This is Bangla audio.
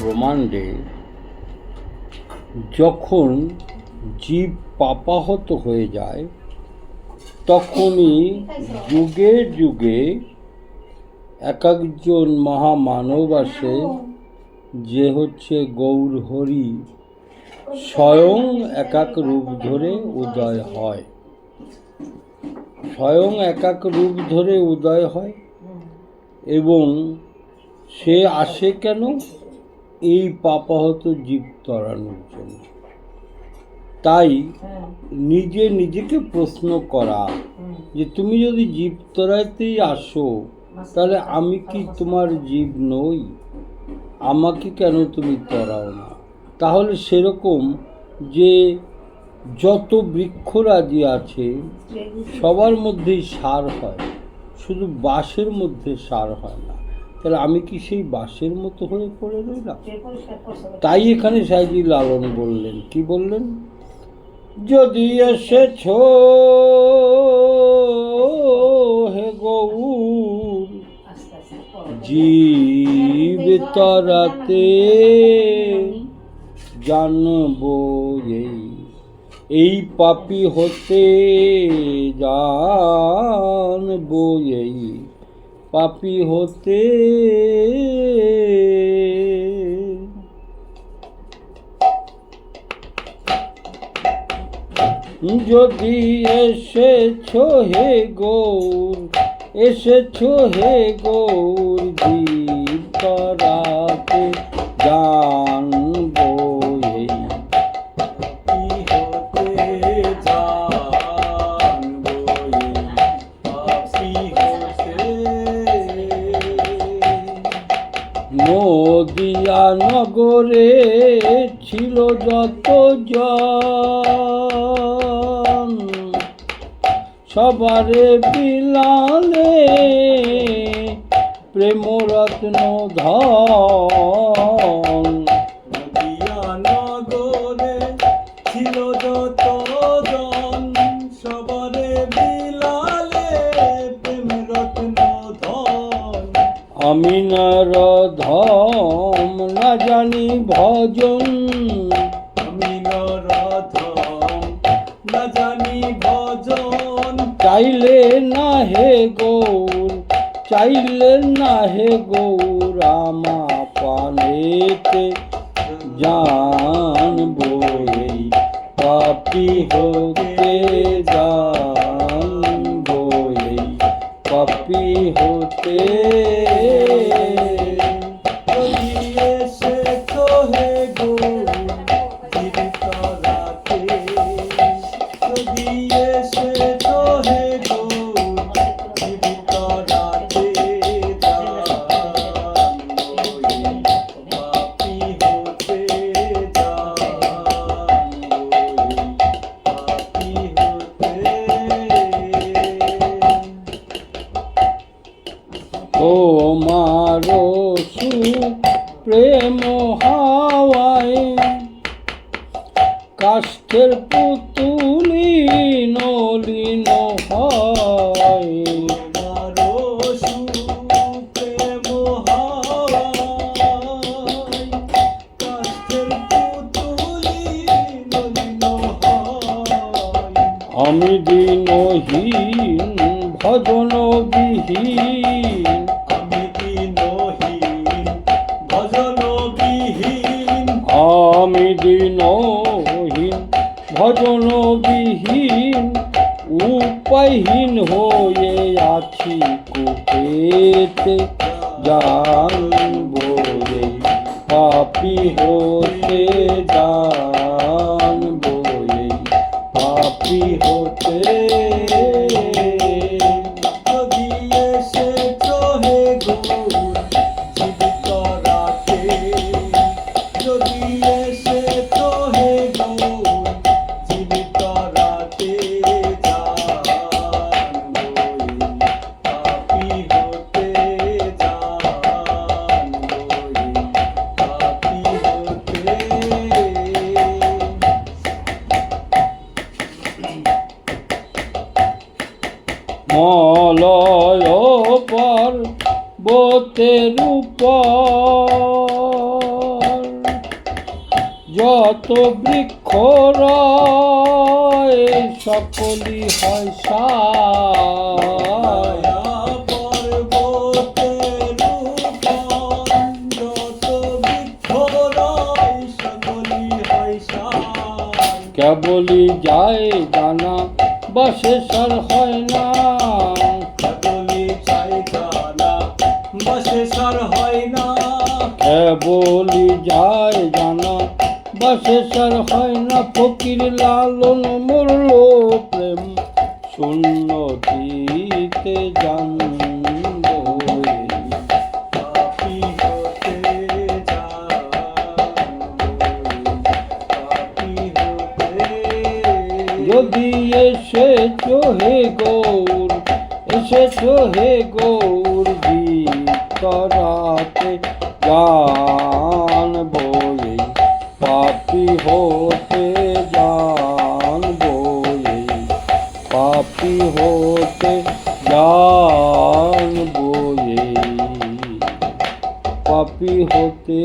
ব্রহ্মাণ্ডে যখন জীব পাপাহত হয়ে যায়, তখনই যুগে যুগে এক একজন মহামানব আসে, যে হচ্ছে গৌর হরি। স্বয়ং এক এক রূপ ধরে উদয় হয়। স্বয়ং এক এক রূপ ধরে উদয় হয় এবং সে আসে কেন? এই পাপাহত জীব তরানোর জন্য। তাই নিজে নিজেকে প্রশ্ন করা যে তুমি যদি জীব তরাইতেই আসো, তাহলে আমি কি তোমার জীব নই? আমাকে কেন তুমি তরাও না? তাহলে সেরকম যে যত বৃক্ষরাজি আছে, সবার মধ্যেই সার হয়। শুধু বাঁশের মধ্যে সার হয় না। তাহলে আমি কি সেই বাঁশের মতো হয়ে পড়ে রইলাম তাই এখানে সাইজি লালন বললেন। কি বললেন? যদি এসেছ হে গৌর, জীব তরাতে জানব এই এই পাপি হতে জানব এই পাপি হতে। যদি এসেছ হে গৌর এসেছ হে গৌর নগরে ছিল যত জন। সবারে বিলালে প্রেমরত্ন ধন। নগরে ছিল যত আমি নর ধম না জানি ভজন। আমি নরধম না জানি ভজন। চাইলে না হে গৌর চাইলে না হে গৌর আমা পানেতে। জানব এই পাপি হতে পাপি হতে যদি এসেছ প্রেম হাওয়ায় কাষ্ঠের পুতুলি নলিন হয়। আমি দিনহীন ভজন বিহীন ভজন বিহীন উপায়হীন হয়ে আছি কুপেতে জানব পাপি হতে জানব পাপি হতে পর্বতের উপর। যত বৃক্ষ রয় সকলই হয় কেবলই যায় জানা বাসে সার হয় না। জানা বাসে সার হয় না ফকির লালন মরল প্রেম। শূন্যতিতে জানব হতে যদি এসেছ হে গৌর এসেছ হে গৌর ভিতরাতে গান বলে পাপি হতে জান বলে। পাপি হতে জান বলে। পাপি হতে